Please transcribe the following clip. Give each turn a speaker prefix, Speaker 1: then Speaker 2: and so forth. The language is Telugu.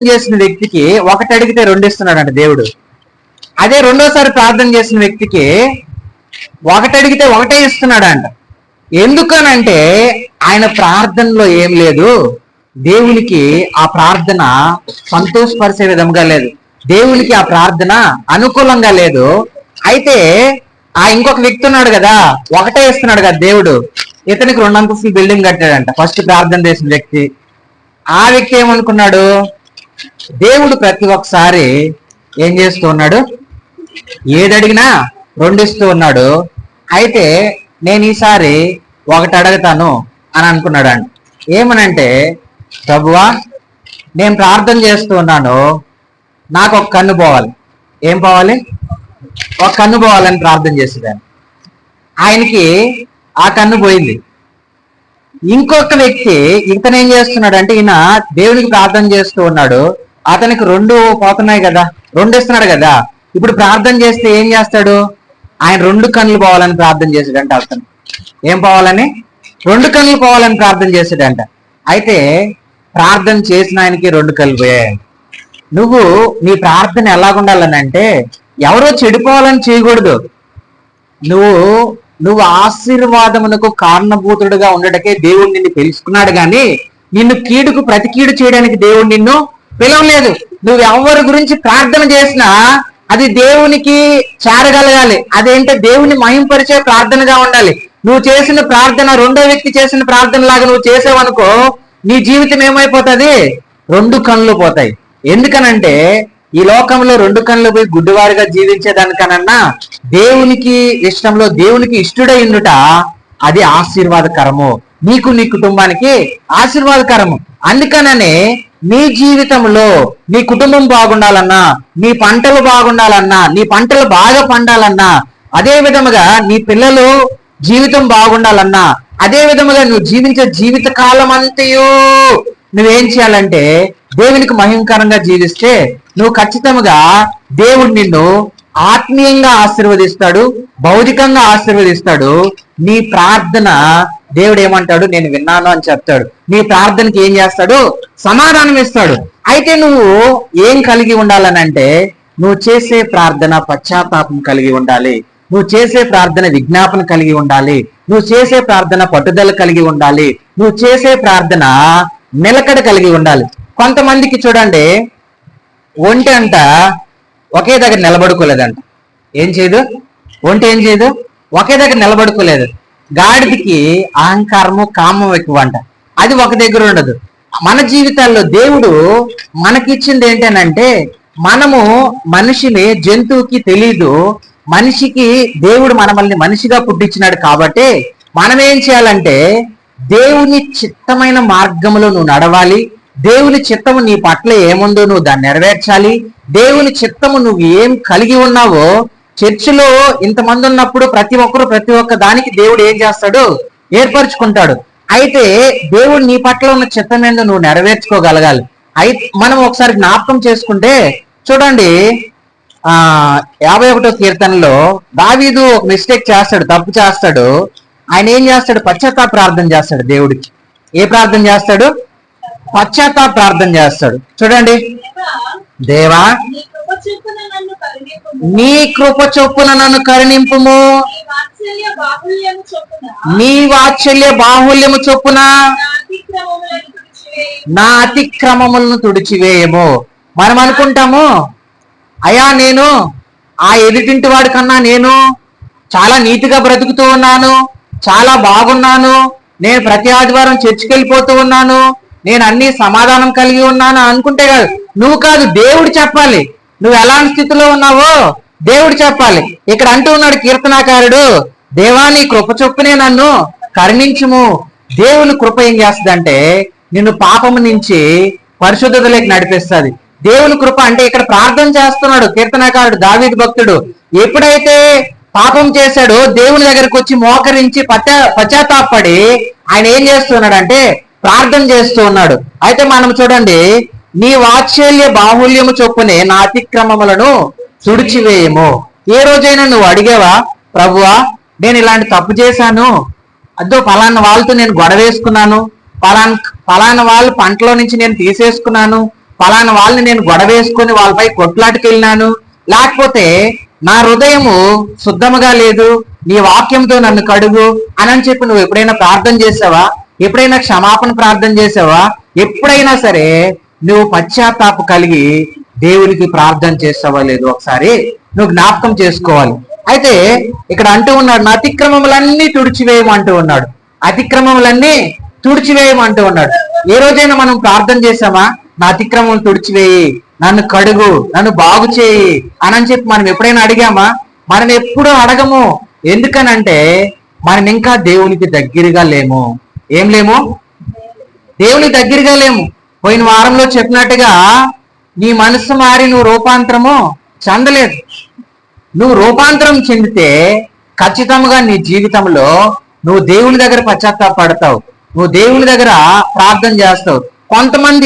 Speaker 1: చేసిన వ్యక్తికి ఒకటి అడిగితే రెండు ఇస్తున్నాడంట దేవుడు. అదే రెండోసారి ప్రార్థన చేసిన వ్యక్తికి ఒకటి అడిగితే ఒకటే ఇస్తున్నాడంట. ఎందుకనంటే ఆయన ప్రార్థనలో ఏం లేదు. దేవునికి ఆ ప్రార్థన సంతోషపరిచే విధంగా లేదు. దేవునికి ఆ ప్రార్థన అనుకూలంగా లేదు. అయితే ఆ ఇంకొక వ్యక్తి ఉన్నాడు కదా ఒకటే ఇస్తున్నాడు కదా దేవుడు. ఇతనికి రెండు అంతస్తులు బిల్డింగ్ కట్టాడంట. ఫస్ట్ ప్రార్థన చేసిన వ్యక్తి. ఆ వ్యక్తి ఏమనుకున్నాడు? దేవుడు ప్రతి ఒక్కసారి ఏం చేస్తూ ఉన్నాడు? ఏదడిగినా రెండిస్తూ ఉన్నాడు. అయితే నేను ఈసారి ఒకటి అడుగుతాను అని అనుకున్నాడు అండి ఏమనంటే ప్రభువా నేను ప్రార్థన చేస్తూ ఉన్నాను. నాకు ఒక కన్ను పోవాలి. ఏం పోవాలి? ఒక కన్ను పోవాలని ప్రార్థన చేసేదాన్ని. ఆయనకి ఆ కన్ను పోయింది. ఇంకొక వ్యక్తి ఇతను ఏం చేస్తున్నాడు అంటే ఈయన దేవునికి ప్రార్థన చేస్తూ ఉన్నాడు. అతనికి రెండు పోతున్నాయి కదా రెండు ఇస్తున్నాడు కదా. ఇప్పుడు ప్రార్థన చేస్తే ఏం చేస్తాడు? ఆయన రెండు కన్నులు పోవాలని ప్రార్థన చేశాడంట అతను. ఏం పోవాలని? రెండు కన్నులు పోవాలని ప్రార్థన చేశాడంట. అయితే ప్రార్థన చేసిన ఆయనకి రెండు కళ్ళు పోయాయి నువ్వు నీ ప్రార్థన ఎలాగుండాలని అంటే ఎవరో చెడిపోవాలని చేయకూడదు. నువ్వు నువ్వు ఆశీర్వాదమునకు కారణభూతుడుగా ఉండటకే దేవుడు నిన్ను తెలుసుకున్నాడు గాని నిన్ను కీడుకు ప్రతి కీడు చేయడానికి దేవుడు నిన్ను పిలవలేదు. నువ్వు ఎవరి గురించి ప్రార్థన చేసినా అది దేవునికి చేరగలగాలి. అదేంటే దేవుని మహింపరిచే ప్రార్థనగా ఉండాలి. నువ్వు చేసిన ప్రార్థన రెండో వ్యక్తి చేసిన ప్రార్థన లాగా నువ్వు చేసావనుకో నీ జీవితం ఏమైపోతుంది? రెండు కళ్ళు పోతాయి. ఎందుకనంటే ఈ లోకంలో రెండు కళ్ళు పోయి గుడ్డివాడిగా జీవించేదానికనన్నా దేవునికి ఇష్టంలో దేవునికి ఇష్టడై ఉండుట అది ఆశీర్వాదకరము. నీకు నీ కుటుంబానికి ఆశీర్వాదకరము. అందుకననే నీ జీవితంలో నీ కుటుంబం బాగుండాలన్నా నీ పంటలు బాగుండాలన్నా నీ పంటలు బాగా పండాలన్నా అదే విధముగా నీ పిల్లలు జీవితం బాగుండాలన్నా అదే విధముగా నువ్వు జీవించే జీవిత కాలం అంతయో నువ్వేం చేయాలంటే దేవునికి మహిమకరంగా జీవిస్తే నువ్వు ఖచ్చితంగా దేవుడు నిన్ను ఆత్మీయంగా ఆశీర్వదిస్తాడు భౌతికంగా ఆశీర్వదిస్తాడు. నీ ప్రార్థన దేవుడు ఏమంటాడు? నేను విన్నాను అని చెప్తాడు. నీ ప్రార్థనకి ఏం చేస్తాడు? సమాధానం ఇస్తాడు. అయితే నువ్వు ఏం కలిగి ఉండాలనంటే నువ్వు చేసే ప్రార్థన పశ్చాత్తాపం కలిగి ఉండాలి. నువ్వు చేసే ప్రార్థన విజ్ఞాపన కలిగి ఉండాలి. నువ్వు చేసే ప్రార్థన పట్టుదల కలిగి ఉండాలి. నువ్వు చేసే ప్రార్థన నిలకడ కలిగి ఉండాలి. కొంతమందికి చూడండి ఒంటి అంట ఒకే దగ్గర నిలబడుకోలేదంట. ఏం చేయదు? ఒంటి ఏం చేయదు? ఒకే దగ్గర నిలబడుకోలేదు. గాడిదికి అహంకారము కామం ఎక్కువ అంట అది ఒక దగ్గర ఉండదు. మన జీవితాల్లో దేవుడు మనకిచ్చింది ఏంటనంటే మనము మనిషిని జంతువుకి తెలీదు. మనిషికి దేవుడు మనమల్ని మనిషిగా పుట్టించినాడు కాబట్టి మనం ఏం చేయాలంటే దేవుని చిత్తమైన మార్గంలో నువ్వు నడవాలి. దేవుని చిత్తము నీ పట్ల ఏముందో నువ్వు దాన్ని నెరవేర్చాలి. దేవుని చిత్తము నువ్వు ఏం కలిగి ఉన్నావో చర్చిలో ఇంతమంది ఉన్నప్పుడు ప్రతి ఒక్కరు ప్రతి ఒక్క దానికి దేవుడు ఏం చేస్తాడు? ఏర్పరచుకుంటాడు. అయితే దేవుడు నీ పట్ల ఉన్న చిత్తం ఏందో నువ్వు నెరవేర్చుకోగలగాలి. అయితే మనం ఒకసారి జ్ఞాపకం చేసుకుంటే చూడండి ఆ యాభై ఒకటో కీర్తనలో దావీదు ఒక మిస్టేక్ చేస్తాడు తప్పు చేస్తాడు. ఆయన ఏం చేస్తాడు? పశ్చాత్తాప ప్రార్థన చేస్తాడు దేవుడికి. ఏ ప్రార్థన చేస్తాడు? పశ్చాత్తాప ప్రార్థన చేస్తాడు. చూడండి. దేవా
Speaker 2: నీ కృప చొప్పున నన్ను కరుణింపుము.
Speaker 1: నీ
Speaker 2: వాత్సల్య
Speaker 1: బాహుల్యము చొప్పున
Speaker 2: నా అతిక్రమములను
Speaker 1: నా అతిక్రమములను తుడిచివేయము. మనం అనుకుంటాము అయా నేను ఆ ఎదుటింటి వాడి కన్నా నేను చాలా నీతిగా బ్రతుకుతూ ఉన్నాను. చాలా బాగున్నాను. నేను ప్రతి ఆదివారం చర్చికి వెళ్ళిపోతూ ఉన్నాను. నేను అన్ని సమాధానం కలిగి ఉన్నాను అనుకుంటే కాదు. నువ్వు కాదు దేవుడు చెప్పాలి. నువ్వు ఎలాంటి స్థితిలో ఉన్నావో దేవుడు చెప్పాలి. ఇక్కడ అంటూ ఉన్నాడు కీర్తనాకారుడు దేవా నీ కృప చొప్పునే నన్ను కరుణించుము. దేవుని కృప ఏం చేస్తుందంటే నిన్ను పాపము నుంచి పరిశుద్ధతలోకి నడిపిస్తుంది. దేవుని కృప అంటే ఇక్కడ ప్రార్థన చేస్తున్నాడు కీర్తనకారుడు దావీద్ భక్తుడు. ఎప్పుడైతే పాపం చేశాడు దేవుని దగ్గరకు వచ్చి మోకరించి పశ్చా పశ్చాత్తాపడి ఆయన ఏం చేస్తున్నాడంటే ప్రార్థన చేస్తూ ఉన్నాడు. అయితే మనం చూడండి నీ వాత్సల్య బాహుల్యము చొప్పునే నా అతిక్రమములను తుడిచివేయము. ఏ రోజైనా నువ్వు అడిగావా ప్రభువా నేను ఇలాంటి తప్పు చేశాను. అద్దో పలానా వాళ్ళతో నేను గొడవేసుకున్నాను పలాన్ పలానా వాళ్ళు పంటలో నుంచి నేను తీసేసుకున్నాను. పలానా వాళ్ళని నేను గొడవేసుకుని వాళ్ళపై కొట్లాటకెళ్ళినాను. లేకపోతే నా హృదయము శుద్ధముగా లేదు నీ వాక్యంతో నన్ను కడుగు అని అని చెప్పి నువ్వు ఎప్పుడైనా ప్రార్థన చేసావా? ఎప్పుడైనా క్షమాపణ ప్రార్థన చేసావా? ఎప్పుడైనా సరే నువ్వు పశ్చాత్తాప కలిగి దేవునికి ప్రార్థన చేస్తావా లేదు ఒకసారి నువ్వు జ్ఞాపకం చేసుకోవాలి. అయితే ఇక్కడ అంటూ ఉన్నాడు నా అతిక్రమములన్నీ తుడిచివేయమంటూ ఉన్నాడు. అతిక్రమములన్నీ తుడిచివేయమంటూ ఉన్నాడు. ఏ రోజైనా మనం ప్రార్థన చేసామా? నా అతిక్రమం తుడిచివేయి. నన్ను కడుగు నన్ను బాగు చేయి అని అని చెప్పి మనం ఎప్పుడైనా అడిగామా? మనం ఎప్పుడూ అడగము. ఎందుకనంటే మనం ఇంకా దేవునికి దగ్గరగా లేము. ఏం లేము? దేవుని దగ్గరగా లేము. పోయిన వారంలో చెప్పినట్టుగా నీ మనసు మారి నువ్వు రూపాంతరము చెందలేదు. నువ్వు రూపాంతరం చెందితే ఖచ్చితంగా నీ జీవితంలో నువ్వు దేవుని దగ్గర పశ్చాత్తాపడతావు నువ్వు దేవుని దగ్గర ప్రార్థన చేస్తావు. కొంతమంది